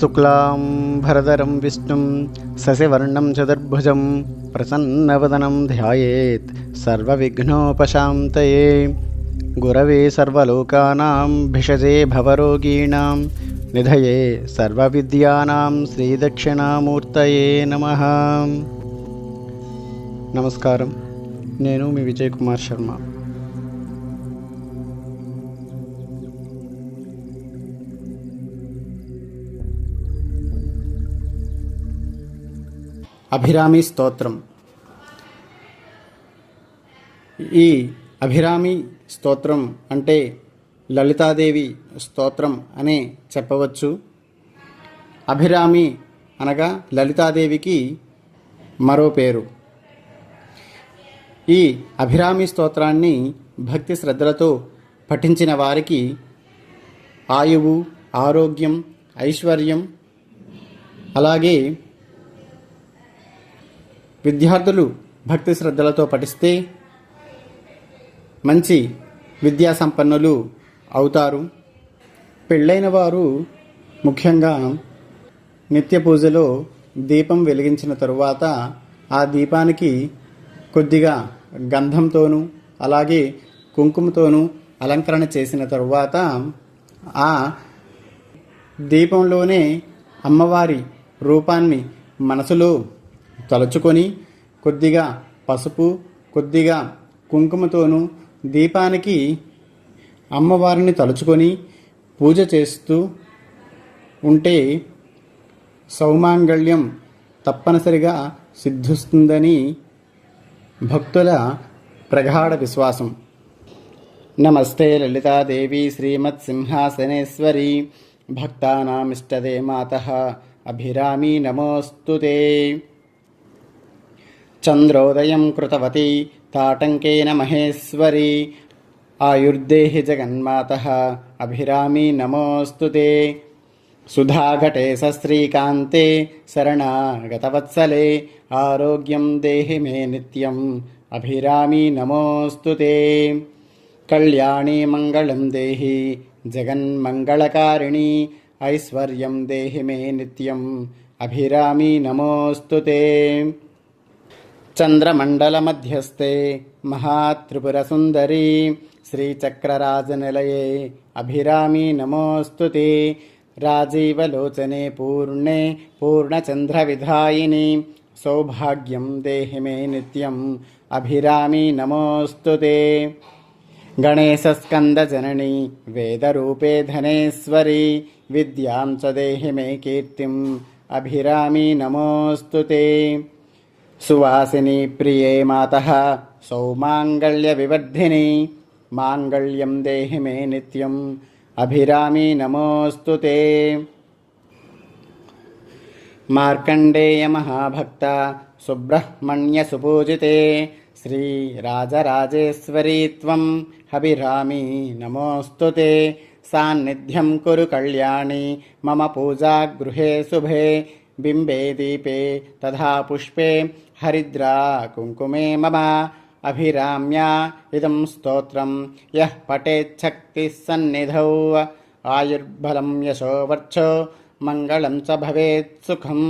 శుక్లాం భరదరం విష్ణుం శశివర్ణం చతుర్భుజం ప్రసన్నవదనం ధ్యాయేత్ సర్వవిఘ్నోపశాంతయే. గురవే సర్వలోకానాం భిషజే భవరోగీణాం నిధయే సర్వవిద్యానాం శ్రీదక్షిణామూర్తయే నమ. నమస్కారం. నేను మీ విజయ్ కుమార్ శర్మ. అభిరామి స్తోత్రం. ఈ అభిరామి స్తోత్రం అంటే లలితాదేవి స్తోత్రం అనే చెప్పవచ్చు. అభిరామి అనగా లలితాదేవికి మరో పేరు. ఈ అభిరామి స్తోత్రాన్ని భక్తి శ్రద్ధలతో పఠించిన వారికి ఆయువు ఆరోగ్యం ఐశ్వర్యం అలాగే విద్యార్థులు భక్తి శ్రద్ధలతో పఠిస్తే మంచి విద్యా సంపన్నులు అవుతారు. పెళ్ళైన వారు ముఖ్యంగా నిత్య పూజలో దీపం వెలిగించిన తరువాత ఆ దీపానికి కొద్దిగా గంధంతోనూ అలాగే కుంకుమతోనూ అలంకరణ చేసిన తరువాత ఆ దీపంలోనే అమ్మవారి రూపాన్ని మనసులో తలుచుకొని కొద్దిగా పసుపు కొద్దిగా కుంకుమతోనూ దీపానికి అమ్మవారిని తలుచుకొని పూజ చేస్తూ ఉంటే సౌమాంగళ్యం తప్పనిసరిగా సిద్ధిస్తుందని భక్తుల ప్రగాఢ విశ్వాసం. నమస్తే లలితాదేవి శ్రీమత్ సింహాసనేశ్వరి భక్తానామిష్టదే మాత. అభిరామి నమోస్తుతే. చంద్రోదయం కృతవతి తాటంకేన మహేశ్వరి ఆయుర్దేహి జగన్మాత అభిరామి నమోస్తుతే సుధాఘటే సశ్రీకాంతే శరణాగతవత్సలే ఆరోగ్యం దేహి మే నిత్యం అభిరామి నమోస్తుతే కళ్యాణి మంగళం దేహి జగన్మంగళకారిణి ఐశ్వర్యం దేహి మే నిత్యం అభిరామి నమోస్తుతే చంద్రమండలమధ్యస్థే మహాత్రిపురసుందరీ శ్రీచక్రరాజనిలయే అభిరామి నమోస్తుతే రాజీవలోచనే పూర్ణే పూర్ణచంద్రవిధాయిని సౌభాగ్యం దేహి మే నిత్యం అభిరామి నమోస్తుతే గణేశస్కందజనని వేదరూపే ధనేశ్వరి విద్యాం చ దేహి మే కీర్తిం అభిరామి నమోస్తుతే సువాసిని ప్రియే మాత సౌమాంగళ్య వివర్ధిని మాంగళ్యం దేహి మే నిత్యం అభిరామి నమోస్తుతే మార్కండేయ మహాభక్త సుబ్రహ్మణ్య సుపూజితే శ్రీరాజరాజేశ్వరీ త్వం అభిరామి నమోస్తుతే సాన్నిధ్యం కురు కళ్యాణి మమ పూజా గృహే శుభే బింబే దీపే తథా పుష్పే హరిద్రా కుంకుమే మమ అభిరామ్యా ఇదం స్తోత్రం యః పఠేच्छక్తి సన్నిధౌ ఆయుర్బలం యశో వర్చో మంగళం చ భవేత్ సుఖం